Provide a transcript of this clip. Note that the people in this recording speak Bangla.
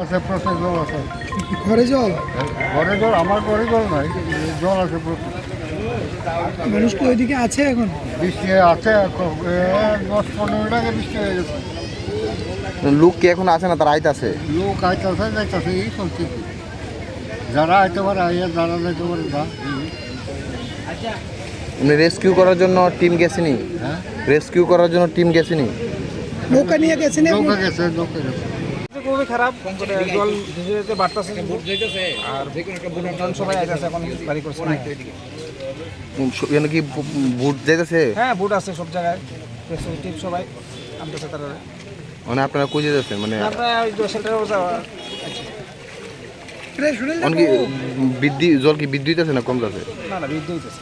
আছে প্রচুর জল? আছে ঘরে জল? ঘরে জল আমার ঘরে জল নাই জল আছে প্রচুর। মানুষ কি ওইদিকে আছে এখন? বৃষ্টি আছে দশ পনেরো টাকা বৃষ্টি হয়ে গেছে। লোক কি এখন আছে না তারা আইতাছে? লোক আইতেছে যাইতেছে এই চলছে। যারা আইতে পারে আইয়া যারা যাইতে পারে যা রেস্কিউ করার জন্য টিম গেছেনি? হ্যাঁ? রেস্কিউ করার জন্য টিম গেছেনি? নৌকা নিয়ে গেছেন নৌকা গেছে নৌকা গেছে। খুবই খারাপ মানে জল ধীরে ধীরে বাড়তেছে আর জন সবাই এখন বাড়ি করছে এখানে কি বুট যাইতেছে? হ্যাঁ বুট আছে সব জায়গায়। টিপ সবাই আনতেছে তারা। মানে আপনারা যেতেছেন মানে আমরা ওই যাওয়া। বৃদ্ধি জল কি বৃদ্ধি হইতেছে না কম যাচ্ছে? না না বৃদ্ধি হইতেছে